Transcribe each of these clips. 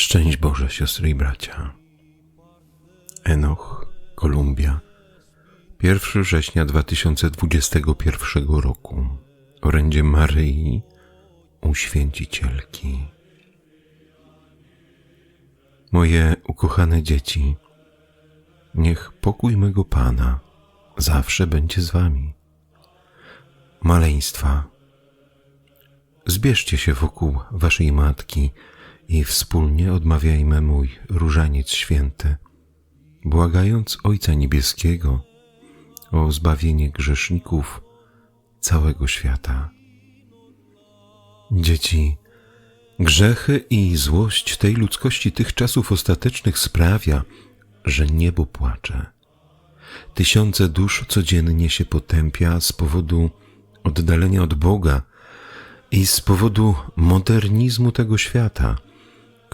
Szczęść Boże, siostry i bracia. Enoch, Kolumbia, 1 września 2021 roku. Orędzie Maryi u Święcicielki. Moje ukochane dzieci, niech pokój mego Pana zawsze będzie z wami. Maleństwa, zbierzcie się wokół waszej matki i wspólnie odmawiajmy mój różaniec święty, błagając Ojca Niebieskiego o zbawienie grzeszników całego świata. Dzieci, grzechy i złość tej ludzkości tych czasów ostatecznych sprawia, że niebo płacze. Tysiące dusz codziennie się potępia z powodu oddalenia od Boga i z powodu modernizmu tego świata,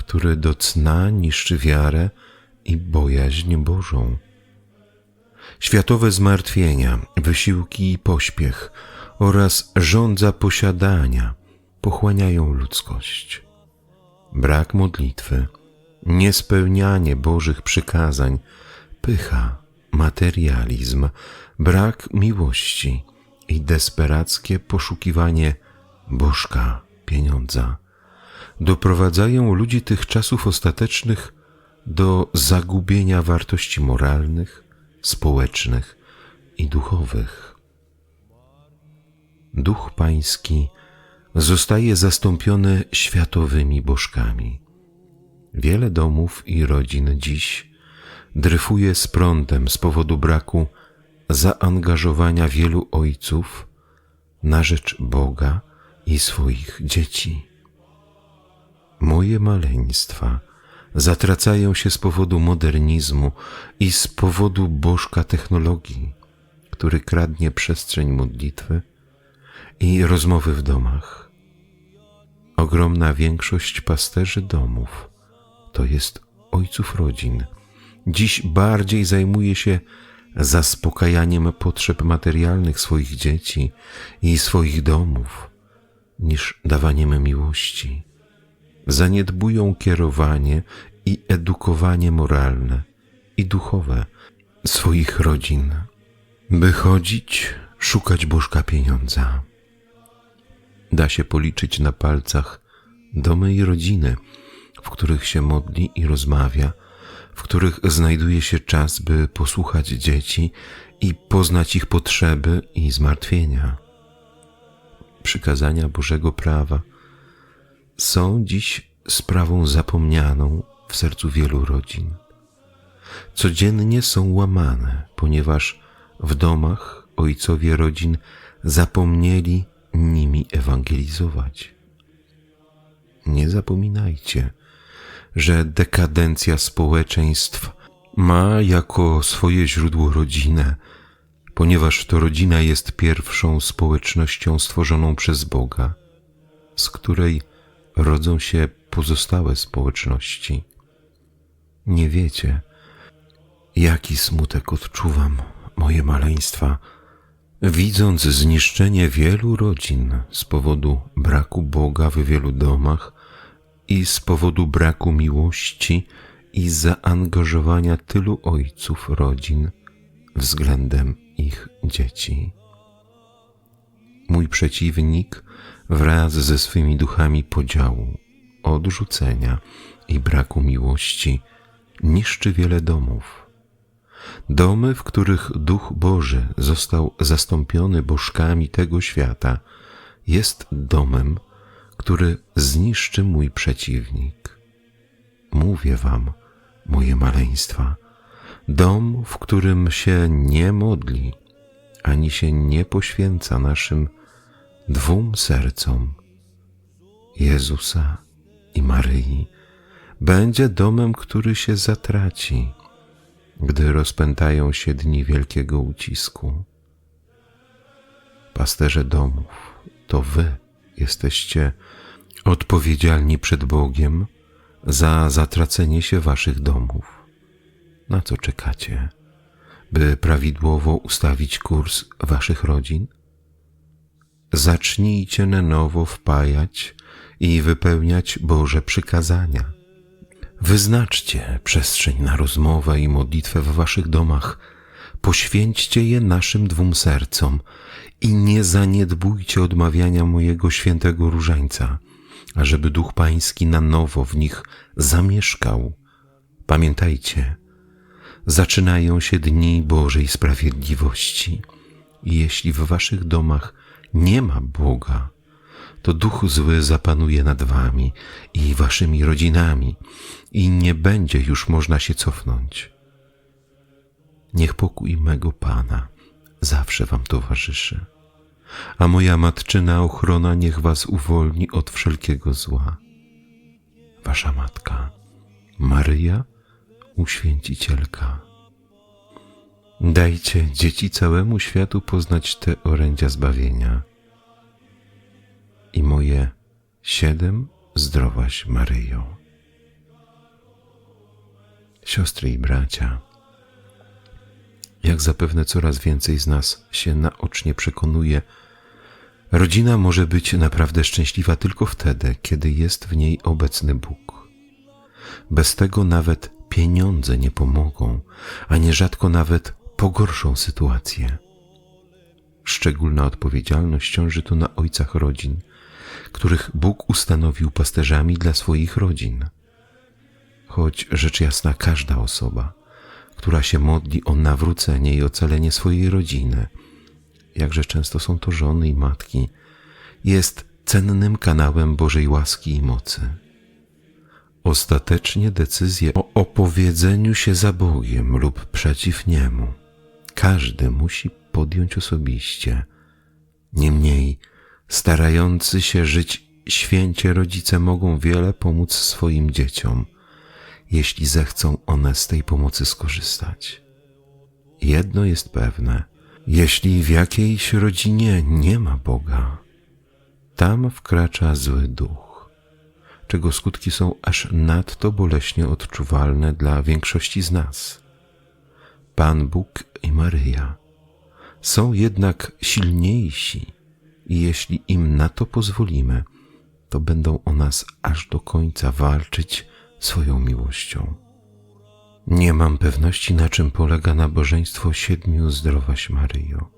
który do cna niszczy wiarę i bojaźń Bożą. Światowe zmartwienia, wysiłki i pośpiech oraz żądza posiadania pochłaniają ludzkość. Brak modlitwy, niespełnianie Bożych przykazań, pycha, materializm, brak miłości i desperackie poszukiwanie bożka pieniądza doprowadzają ludzi tych czasów ostatecznych do zagubienia wartości moralnych, społecznych i duchowych. Duch Pański zostaje zastąpiony światowymi bożkami. Wiele domów i rodzin dziś dryfuje z prądem z powodu braku zaangażowania wielu ojców na rzecz Boga i swoich dzieci. Moje maleństwa zatracają się z powodu modernizmu i z powodu bożka technologii, który kradnie przestrzeń modlitwy i rozmowy w domach. Ogromna większość pasterzy domów, to jest ojców rodzin, dziś bardziej zajmuje się zaspokajaniem potrzeb materialnych swoich dzieci i swoich domów niż dawaniem miłości zaniedbują kierowanie i edukowanie moralne i duchowe swoich rodzin, by chodzić, szukać bożka pieniądza. Da się policzyć na palcach domy i rodziny, w których się modli i rozmawia, w których znajduje się czas, by posłuchać dzieci i poznać ich potrzeby i zmartwienia. Przykazania Bożego prawa są dziś sprawą zapomnianą w sercu wielu rodzin. Codziennie są łamane, ponieważ w domach ojcowie rodzin zapomnieli nimi ewangelizować. Nie zapominajcie, że dekadencja społeczeństw ma jako swoje źródło rodzinę, ponieważ to rodzina jest pierwszą społecznością stworzoną przez Boga, z której rodzą się pozostałe społeczności. Nie wiecie, jaki smutek odczuwam, moje maleństwa, widząc zniszczenie wielu rodzin z powodu braku Boga w wielu domach i z powodu braku miłości i zaangażowania tylu ojców rodzin względem ich dzieci. Mój przeciwnik wraz ze swymi duchami podziału, odrzucenia i braku miłości niszczy wiele domów. Domy, w których Duch Boży został zastąpiony bożkami tego świata, jest domem, który zniszczy mój przeciwnik. Mówię wam, moje maleństwa, dom, w którym się nie modli, ani się nie poświęca naszym dwóm sercom Jezusa i Maryi będzie domem, który się zatraci, gdy rozpętają się dni wielkiego ucisku. Pasterze domów, to wy jesteście odpowiedzialni przed Bogiem za zatracenie się waszych domów. Na co czekacie, by prawidłowo ustawić kurs waszych rodzin? Zacznijcie na nowo wpajać i wypełniać Boże przykazania. Wyznaczcie przestrzeń na rozmowę i modlitwę w waszych domach. Poświęćcie je naszym dwóm sercom i nie zaniedbujcie odmawiania mojego świętego różańca, ażeby Duch Pański na nowo w nich zamieszkał. Pamiętajcie, zaczynają się dni Bożej sprawiedliwości. Jeśli w waszych domach nie ma Boga, to duch zły zapanuje nad wami i waszymi rodzinami i nie będzie już można się cofnąć. Niech pokój mego Pana zawsze wam towarzyszy, a moja matczyna ochrona niech was uwolni od wszelkiego zła. Wasza matka, Maryja, uświęcicielka. Dajcie dzieci całemu światu poznać te orędzia zbawienia. I moje siedem zdrowaś Maryjo. Siostry i bracia, jak zapewne coraz więcej z nas się naocznie przekonuje, rodzina może być naprawdę szczęśliwa tylko wtedy, kiedy jest w niej obecny Bóg. Bez tego nawet pieniądze nie pomogą, a nierzadko nawet pogorszą sytuację. Szczególna odpowiedzialność ciąży tu na ojcach rodzin, których Bóg ustanowił pasterzami dla swoich rodzin. Choć rzecz jasna, każda osoba, która się modli o nawrócenie i ocalenie swojej rodziny, jakże często są to żony i matki, jest cennym kanałem Bożej łaski i mocy. Ostatecznie decyzję o opowiedzeniu się za Bogiem lub przeciw Niemu każdy musi podjąć osobiście. Niemniej, starający się żyć święcie rodzice mogą wiele pomóc swoim dzieciom, jeśli zechcą one z tej pomocy skorzystać. Jedno jest pewne, jeśli w jakiejś rodzinie nie ma Boga, tam wkracza zły duch, czego skutki są aż nadto boleśnie odczuwalne dla większości z nas. Pan Bóg i Maryja są jednak silniejsi i jeśli im na to pozwolimy, to będą o nas aż do końca walczyć swoją miłością. Nie mam pewności, na czym polega nabożeństwo siedmiu zdrowaś Maryjo.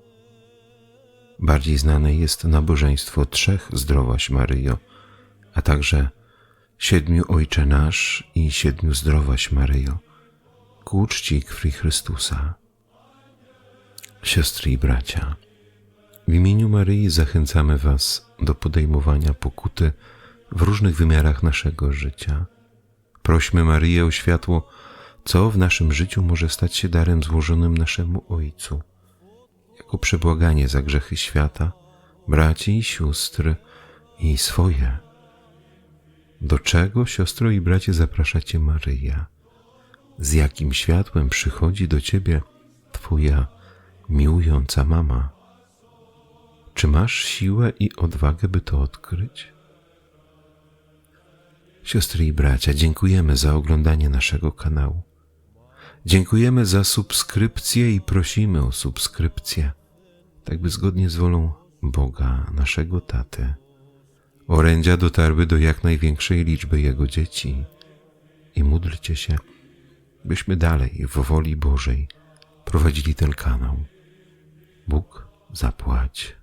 Bardziej znane jest nabożeństwo trzech zdrowaś Maryjo, a także siedmiu Ojcze Nasz i siedmiu zdrowaś Maryjo, ku uczci krwi Chrystusa. Siostry i bracia, w imieniu Maryi zachęcamy Was do podejmowania pokuty w różnych wymiarach naszego życia. Prośmy Maryję o światło, co w naszym życiu może stać się darem złożonym naszemu Ojcu, jako przebłaganie za grzechy świata, braci i sióstr i swoje. Do czego, siostro i bracie, zapraszacie Maryja? Z jakim światłem przychodzi do Ciebie Twoja miłująca mama? Czy masz siłę i odwagę, by to odkryć? Siostry i bracia, dziękujemy za oglądanie naszego kanału. Dziękujemy za subskrypcję i prosimy o subskrypcję, tak by zgodnie z wolą Boga, naszego Taty, orędzia dotarły do jak największej liczby Jego dzieci i módlcie się, byśmy dalej w woli Bożej prowadzili ten kanał. Bóg zapłać.